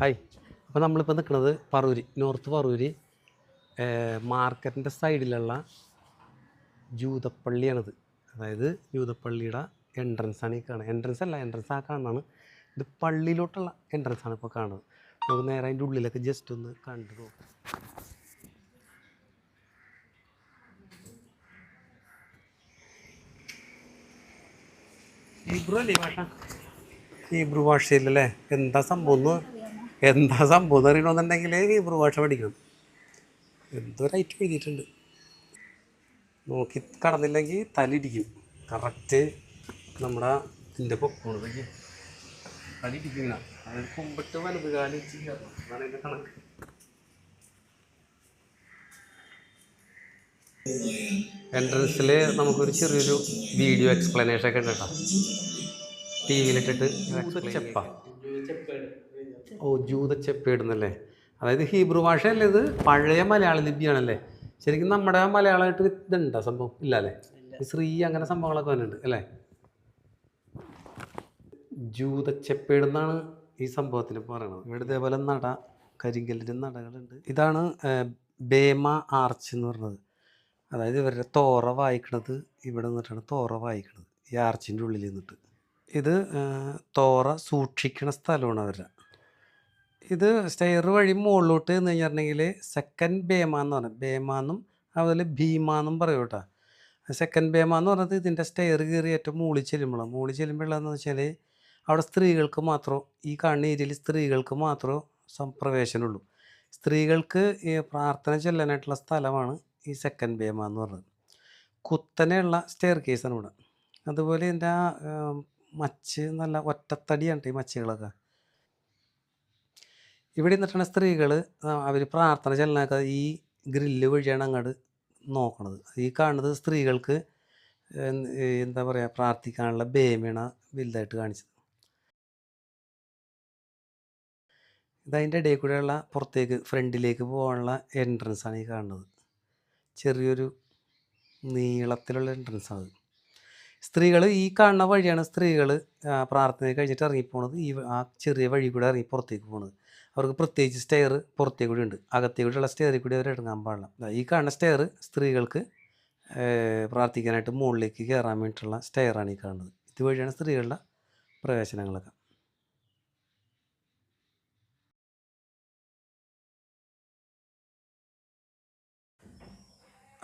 Hi. അപ്പോൾ നമ്മളിപ്പോൾ നിൽക്കുന്നത് പറൂരി നോർത്ത് പറൂരി. മാർക്കറ്റിന്റെ സൈഡിലുള്ള ജൂതപ്പള്ളിയാണിത്. അതായത് ജൂതപ്പള്ളിയുടെ എൻട്രൻസ് ആണ് ഈ കാണുന്നത്. എൻട്രൻസ് അല്ല എൻട്രൻസ് ആ കാണുന്നതാണ്. ഇത് പള്ളിയിലോട്ടുള്ള എൻട്രൻസ് ആണ് ഇപ്പോൾ കാണുന്നത്. നമുക്ക് നേരെ അതിന്റെ ഉള്ളിലൊക്കെ ജസ്റ്റ് ഒന്ന് കണ്ടു നോക്കാം. ഹീബ്രു അല്ലേ ഭാഷ? ഹീബ്രു ഭാഷയിലല്ലേ? എന്താ സംഭവം എന്താ സംഭവം അറിയണമെന്നുണ്ടെങ്കിൽ ഹീബ്രു ഭാഷ പഠിക്കണം എന്തോ റൈറ്റ് എഴുതിയിട്ടുണ്ട്. നോക്കി കടന്നില്ലെങ്കിൽ തലിടിക്കും കറക്റ്റ് നമ്മുടെ ഇതിന്റെ പൊക്കോണത് തലിടിക്കുന്ന അതായത് കുമ്പിട്ട് വലത് കാലം ചെയ്യാറ് അതാണ് എന്റെ കണക്ക്. എൻട്രൻസിൽ നമുക്കൊരു ചെറിയൊരു വീഡിയോ എക്സ്പ്ലനേഷൻ ഒക്കെ ഉണ്ട് കേട്ടോ. ടി വിയിലിട്ടിട്ട് ചെപ്പ ഓ ജൂത ചെപ്പേടുന്നല്ലേ അതായത് ഹീബ്രു ഭാഷയല്ലേ ഇത്? പഴയ മലയാള ലിപിയാണല്ലേ? ശരിക്കും നമ്മുടെ മലയാളമായിട്ട് ഇതുണ്ടോ സംഭവം? ഇല്ല. അല്ലേ ശ്രീ അങ്ങനെ സംഭവങ്ങളൊക്കെ വന്നിട്ടുണ്ട് അല്ലേ? ജൂത ചെപ്പേടെന്നാണ് ഈ സംഭവത്തിന് പറയണത്. ഇവിടെ ഇതേപോലെ നട കരിങ്കല്ലിന്റെ നടകളുണ്ട്. ഇതാണ് ബേമ ആർച്ച് എന്ന് പറയുന്നത് അതായത് ഇവരുടെ തോറ വായിക്കണത് ഇവിടെ നിന്നിട്ടാണ് തോറ വായിക്കണത്. ഈ ആർച്ചിന്റെ ഉള്ളിൽ നിന്നിട്ട്. ഇത് തോറ സൂക്ഷിക്കണ സ്ഥലമാണ് അവരുടെ. ഇത് സ്റ്റെയർ വഴി മുകളിലോട്ട് എന്ന് കഴിഞ്ഞിട്ടുണ്ടെങ്കിൽ സെക്കൻഡ് ബേമ എന്ന് പറയും. ബേമാന്നും അതുപോലെ ഭീമാന്നും പറയും കേട്ടോ. സെക്കൻഡ് ബേമ എന്ന് പറഞ്ഞത് ഇതിന്റെ സ്റ്റെയർ കയറി ഏറ്റവും മൂളി ചെല്ലുമ്പോഴാണ് മൂളി ചെല്ലുമ്പോഴാന്ന് വെച്ചാൽ അവിടെ സ്ത്രീകൾക്ക് മാത്രം ഈ കാണുന്ന ഏരിയയിൽ സ്ത്രീകൾക്ക് മാത്രമേ സംപ്രവേശനമുള്ളൂ സ്ത്രീകൾക്ക് ഈ പ്രാർത്ഥന ചെല്ലാനായിട്ടുള്ള സ്ഥലമാണ് ഈ സെക്കൻഡ് ബേമ എന്ന് പറയുന്നത് കുത്തനെയുള്ള സ്റ്റെയർ കേസാണ് ഇവിടെ. അതുപോലെ ഇതിന്റെ ആ മച്ച് നല്ല ഒറ്റത്തടിയാണ് ഈ മച്ചുകളൊക്കെ. ഇവിടെ നിന്നിട്ടാണ് സ്ത്രീകൾ അവർ പ്രാർത്ഥന ചെല്ലാനൊക്കെ ഈ ഗ്രില്ല് വഴിയാണ് അങ്ങോട്ട് നോക്കുന്നത് ഈ കാണുന്നത് സ്ത്രീകൾക്ക് എന്താ പറയുക പ്രാർത്ഥിക്കാനുള്ള ബേമിണ വലുതായിട്ട് കാണിച്ചത്. ഇതതിന്റെ ഇടയിൽ കൂടെയുള്ള പുറത്തേക്ക് ഫ്രണ്ടിലേക്ക് പോകാനുള്ള എൻട്രൻസ് ആണ് ഈ കാണുന്നത്. ചെറിയൊരു നീളത്തിലുള്ള എൻട്രൻസ് ആണ് സ്ത്രീകൾ ഈ കാണുന്ന വഴിയാണ് സ്ത്രീകൾ പ്രാർത്ഥന കഴിഞ്ഞിട്ട് ഇറങ്ങിപ്പോണത്. ഈ ആ ചെറിയ വഴി കൂടെ ഇറങ്ങി പുറത്തേക്ക് പോണത്. അവർക്ക് പ്രത്യേകിച്ച് സ്റ്റെയർ പുറത്തേക്ക് കൂടി ഉണ്ട്. അകത്തേക്ക് കൂടിയുള്ള സ്റ്റെയറിൽ കൂടി അവർ ഇറങ്ങാൻ പാടില്ല. ഈ കാണുന്ന സ്റ്റെയർ സ്ത്രീകൾക്ക് പ്രാർത്ഥിക്കാനായിട്ട് മുകളിലേക്ക് കയറാൻ വേണ്ടിയിട്ടുള്ള സ്റ്റെയറാണ് ഈ കാണുന്നത്. ഇതുവഴിയാണ് സ്ത്രീകളുടെ പ്രവേശനങ്ങളൊക്കെ.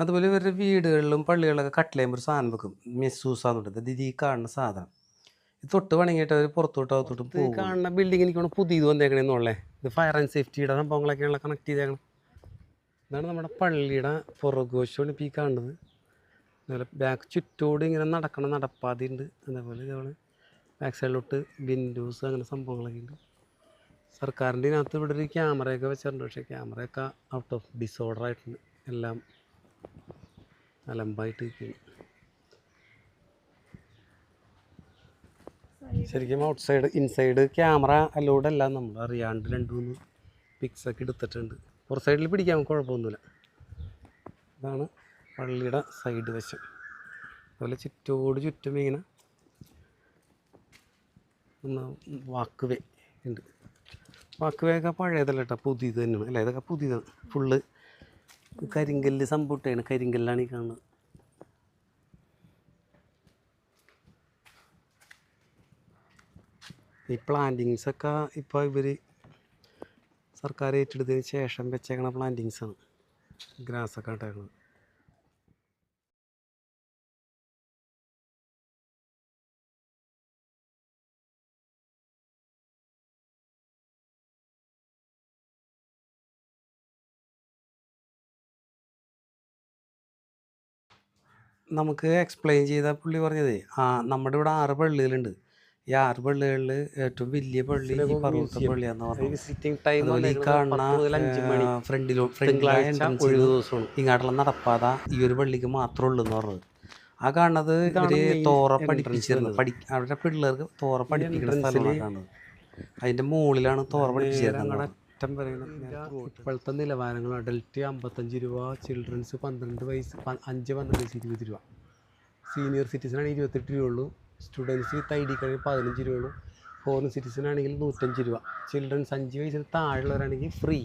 അതുപോലെ ഇവരുടെ വീടുകളിലും പള്ളികളിലൊക്കെ കട്ടിലേമ്പ് ഒരു സാധനം വെക്കും. മെസ്സൂസാന്ന് പറഞ്ഞത് ഇത് ഈ കാണുന്ന സാധനം. ഇത് തൊട്ട് വണങ്ങിയിട്ട് അവർ പുറത്തോട്ട് അകത്തോട്ട് പോകും. കാണുന്ന ബിൽഡിംഗ് എനിക്ക് പുതിയത് വന്നേക്കണേന്നുള്ളേ ഇത് ഫയർ ആൻഡ് സേഫ്റ്റിയുടെ സംഭവങ്ങളൊക്കെയാണ് കണക്ട് ചെയ്തേക്കണം. ഇതാണ് നമ്മുടെ പള്ളിയുടെ പുറകോശമാണ് ഇപ്പോൾ ഈ കാണുന്നത്. അതുപോലെ ബാക്ക് ചുറ്റോട് ഇങ്ങനെ നടക്കണം നടപ്പാതി ഉണ്ട് അതേപോലെ ഇതേപോലെ ബാക്ക് സൈഡിലോട്ട് വിൻഡോസ് അങ്ങനെ സംഭവങ്ങളൊക്കെ ഉണ്ട്. സർക്കാരിന്റെ ഇതിനകത്ത് ഇവിടെ ഒരു ക്യാമറയൊക്കെ വെച്ചിട്ടുണ്ട്. പക്ഷേ ക്യാമറയൊക്കെ ഔട്ട് ഓഫ് ഡിസോർഡർ ആയിട്ടുണ്ട്. എല്ലാം അലമ്പായിട്ട് നിൽക്കുന്നു ശരിക്കും outside inside camera allowed അല്ല നമ്മൾ അറിയാണ്ട് രണ്ട് മൂന്ന് പിക്സ് ഒക്കെ എടുത്തിട്ടുണ്ട്. പുറ സൈഡിൽ പിടിക്കാൻ കുഴപ്പമൊന്നുമില്ല. ഇതാണ് പള്ളിയുടെ സൈഡ് വശം. അതുപോലെ ചുറ്റോട് ചുറ്റും ഇങ്ങനെ ഒന്ന് വാക്ക് വേ ഉണ്ട്. വാക്ക് വേ ഒക്കെ പഴയതല്ല കേട്ടോ പുതിയത് തന്നെയാണ്. അല്ലേ ഇതൊക്കെ പുതിയതാണ്. ഫുള്ള് കരിങ്കല്ല് സംഭൂട്ടാണ് കരിങ്കല്ലാണ് ഈ കാണുന്നത്. ഈ പ്ലാന്റിങ്സ് ഒക്കെ ഇപ്പോൾ ഇവർ സർക്കാർ ഏറ്റെടുത്തതിന് ശേഷം വെച്ചേക്കണ പ്ലാന്റിങ്സ് ആണ്. ഗ്രാസ് നമുക്ക് എക്സ്പ്ലെയിൻ ചെയ്ത പുള്ളി പറഞ്ഞതേ ആ നമ്മുടെ ഇവിടെ ആറ് പള്ളികളുണ്ട്. ഈ ആറ് പള്ളികളിൽ ഏറ്റവും വലിയ പള്ളി ഈ പറഞ്ഞു വിസിറ്റിംഗ് ടൈം അതുപോലെ ഈ കാണുന്ന ഫ്രണ്ടിലോ ഇങ്ങോട്ടുള്ള നടപ്പാത ഈ ഒരു പള്ളിക്ക് മാത്രമേ ഉള്ളൂ എന്ന് പറഞ്ഞത്. ആ കാണുന്നത് ഇവർ തോറ പഠിപ്പിച്ചിരുന്നു പഠി അവരുടെ പിള്ളേർക്ക് തോറ പഠിപ്പിക്കുന്ന സ്ഥലമാണ് കാണുന്നത്. അതിന്റെ മുകളിലാണ് തോറ പഠിപ്പിച്ചിരുന്നത് അറ്റം വരെയാണ് ഇപ്പോഴത്തെ നിലവാരങ്ങൾ അഡൽറ്റ് അമ്പത്തഞ്ച് രൂപ ചിൽഡ്രൻസ് പന്ത്രണ്ട് വയസ്സ് അഞ്ച് പന്ത്രണ്ട് വയസ്സ് ഇരുപത് രൂപ. സീനിയർ സിറ്റിസൺ ആണെങ്കിൽ ഇരുപത്തെട്ട് രൂപ ഉള്ളൂ. Students with I D card പതിനഞ്ച് രൂപ ഉള്ളൂ. ഫോറിൻ സിറ്റിസൺ ആണെങ്കിൽ നൂറ്റഞ്ച് രൂപ. ചിൽഡ്രൻസ് അഞ്ച് വയസ്സിന് താഴെയുള്ളവരാണെങ്കിൽ ഫ്രീ